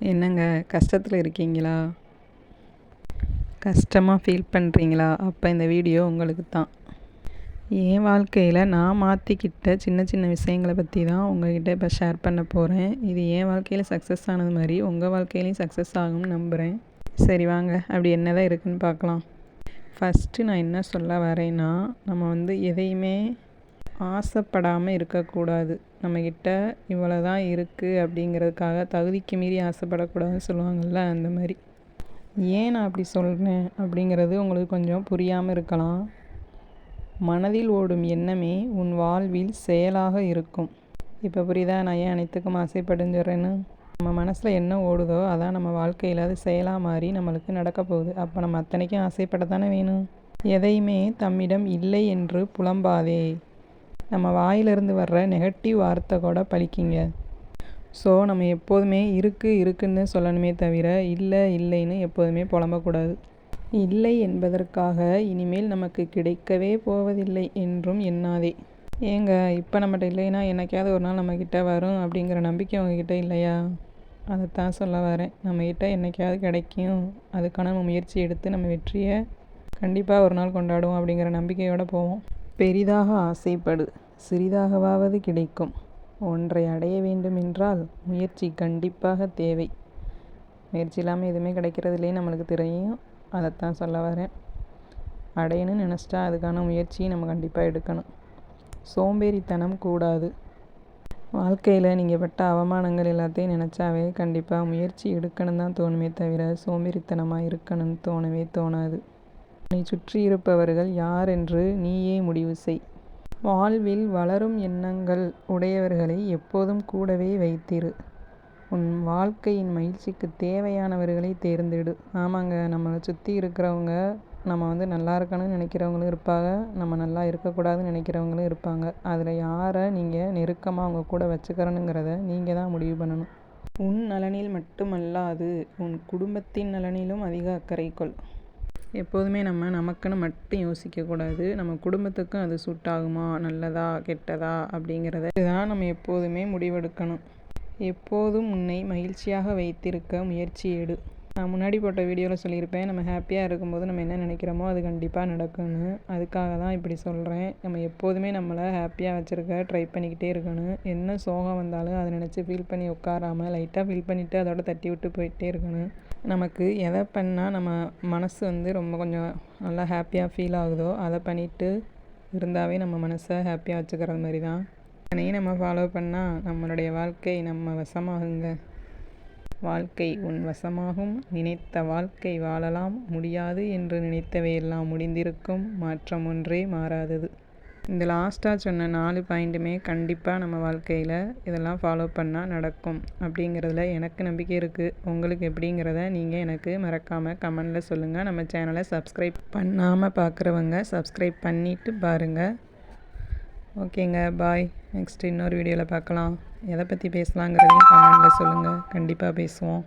என்னங்க கஷ்டத்தில் இருக்கீங்களா? கஷ்டமாக ஃபீல் பண்ணுறீங்களா அப்போ இந்த வீடியோ உங்களுக்கு தான் என் வாழ்க்கையில் நான் மாற்றிக்கிட்ட சின்ன சின்ன விஷயங்களை பற்றி தான் உங்கள்கிட்ட இப்போ ஷேர் பண்ண போகிறேன் இது என் வாழ்க்கையில் சக்ஸஸ் ஆனது மாதிரி உங்கள் வாழ்க்கையிலையும் சக்ஸஸ் ஆகும்னு நம்புகிறேன் சரி வாங்க. அப்படி என்ன தான் இருக்குதுன்னு பார்க்கலாம். ஃபஸ்ட்டு நான் என்ன சொல்ல வரேன்னா நம்ம வந்து எதையுமே ஆசைப்படாமல் இருக்கக்கூடாது. நம்மக்கிட்ட இவ்வளோ தான் இருக்குது அப்படிங்கிறதுக்காக தகுதிக்கு மீறி ஆசைப்படக்கூடாதுன்னு சொல்லுவாங்கள்ல அந்த மாதிரி. ஏன் நான் அப்படி சொல்கிறேன் அப்படிங்கிறது உங்களுக்கு கொஞ்சம் புரியாமல் இருக்கலாம். மனதில் ஓடும் எண்ணமே உன் வாழ்வில் செயலாக இருக்கும். இப்போ புரியுதா? நான் ஏன் அனைத்துக்கும் ஆசைப்படுஞ்சிட்றேன்னு நம்ம மனசில் என்ன ஓடுதோ அதான் நம்ம வாழ்க்கையில் அது செயலாக மாறி நம்மளுக்கு நடக்க போகுது. அப்போ நம்ம அத்தனைக்கும் ஆசைப்பட தானே வேணும்? எதையுமே தம்மிடம் இல்லை என்று புலம்பாதே. நம்ம வாயிலிருந்து வர்ற நெகட்டிவ் வார்த்தை கூட பழிக்கிங்க. ஸோ நம்ம எப்போதுமே இருக்குது இருக்குன்னு சொல்லணுமே தவிர இல்லை இல்லைன்னு எப்போதுமே புலம்பக்கூடாது. இல்லை என்பதற்காக இனிமேல் நமக்கு கிடைக்கவே போவதில்லை என்றும் எண்ணாதே. ஏங்க இப்போ நம்மகிட்ட இல்லைன்னா என்னைக்காவது ஒரு நாள் நம்மக்கிட்ட வரும் அப்படிங்கிற நம்பிக்கை உங்ககிட்ட இல்லையா? அதைத்தான் சொல்ல வரேன். நம்மக்கிட்ட என்னைக்காவது கிடைக்கும். அதுக்கான நம்ம முயற்சி எடுத்து நம்ம வெற்றியை கண்டிப்பாக ஒரு நாள் கொண்டாடுவோம் அப்படிங்கிற நம்பிக்கையோடு போவோம். பெரிதாக ஆசைப்படு. சிறிதாகவாவது கிடைக்கும். ஒன்றை அடைய வேண்டுமென்றால் முயற்சி கண்டிப்பாக தேவை. முயற்சி இல்லாமல் எதுவுமே கிடைக்கிறதுலே நம்மளுக்கு தெரியும் அதைத்தான் சொல்ல வரேன். அடையணும்னு நினச்சிட்டா அதுக்கான முயற்சியை நம்ம கண்டிப்பாக எடுக்கணும். சோம்பேறித்தனம் கூடாது. வாழ்க்கையில் நீங்கள் பட்ட அவமானங்கள் எல்லாத்தையும் நினச்சாவே கண்டிப்பாக முயற்சி எடுக்கணும் தான் தோணுமே தவிர சோம்பேறித்தனமாக இருக்கணும்னு தோணவே தோணாது. உன்னை சுற்றி இருப்பவர்கள் யார் என்று நீயே முடிவு செய். வாழ்வில் வளரும் எண்ணங்கள் உடையவர்களை எப்போதும் கூடவே வைத்திரு. உன் வாழ்க்கையின் மகிழ்ச்சிக்கு தேவையானவர்களை தேர்ந்தெடு. ஆமாங்க நம்மளை சுற்றி இருக்கிறவங்க நம்ம வந்து நல்லா இருக்கணும்னு நினைக்கிறவங்களும் இருப்பாங்க. நம்ம நல்லா இருக்கக்கூடாதுன்னு நினைக்கிறவங்களும் இருப்பாங்க. அதில் யாரை நீங்கள் நெருக்கமாக அவங்க கூட வச்சுக்கிறனுங்கிறத நீங்கள் தான் முடிவு பண்ணணும். உன் நலனில் மட்டுமல்லாது உன் குடும்பத்தின் நலனிலும் அதிக அக்கறை கொள். எப்போதுமே நம்ம நமக்குன்னு மட்டும் யோசிக்கக்கூடாது. நம்ம குடும்பத்துக்கும் அது சூட் ஆகுமா நல்லதா? கெட்டதா? அப்படிங்கிறத இதுதான் நம்ம எப்போதுமே முடிவெடுக்கணும். எப்போதும் உன்னை மகிழ்ச்சியாக வைத்திருக்க முயற்சி எடு. நான் முன்னாடி போட்ட வீடியோவில் சொல்லியிருப்பேன் நம்ம ஹாப்பியாக இருக்கும்போது நம்ம என்ன நினைக்கிறோமோ அது கண்டிப்பாக நடக்கும்னு. அதுக்காக தான் இப்படி சொல்கிறேன் நம்ம எப்போதுமே நம்மளை ஹாப்பியாக வச்சுருக்க ட்ரை பண்ணிக்கிட்டே இருக்கணும். என்ன சோகம் வந்தாலும் அதை நினச்சி ஃபீல் பண்ணி உட்காராமல் லைட்டாக ஃபீல் பண்ணிவிட்டு அதோட தட்டி விட்டு போயிட்டே இருக்கணும். நமக்கு எதை பண்ணால் நம்ம மனசு வந்து ரொம்ப கொஞ்சம் நல்லா ஹாப்பியாக ஃபீல் ஆகுதோ அதை பண்ணிட்டு இருந்தாவே நம்ம மனசை ஹாப்பியாக வச்சுக்கிற மாதிரி தான். அதனையும் நம்ம ஃபாலோ பண்ணால் நம்மளுடைய வாழ்க்கை நம்ம வசமாகுங்க. வாழ்க்கை உன் வசமாகும். நினைத்த வாழ்க்கை வாழலாம். முடியாது என்று நினைத்தவையெல்லாம் முடிந்திருக்கும். மாற்றம் ஒன்றே மாறாதது. இந்த லாஸ்ட்டாக சொன்ன நாலு பாயிண்ட்டுமே கண்டிப்பாக நம்ம வாழ்க்கையில் இதெல்லாம் ஃபாலோ பண்ணால் நடக்கும். அப்படிங்கிறதுல எனக்கு நம்பிக்கை இருக்குது உங்களுக்கு எப்படிங்கிறத நீங்கள் எனக்கு மறக்காமல் கமெண்டில் சொல்லுங்கள் நம்ம சேனலை சப்ஸ்கிரைப் பண்ணாமல் பார்க்குறவங்க சப்ஸ்கிரைப் பண்ணிவிட்டு பாருங்கள் ஓகேங்க பாய் நெக்ஸ்ட் இன்னொரு வீடியோவில் பார்க்கலாம் எதை பற்றி பேசலாங்கிறதையும் கமெண்டில் சொல்லுங்கள் கண்டிப்பாக பேசுவோம்.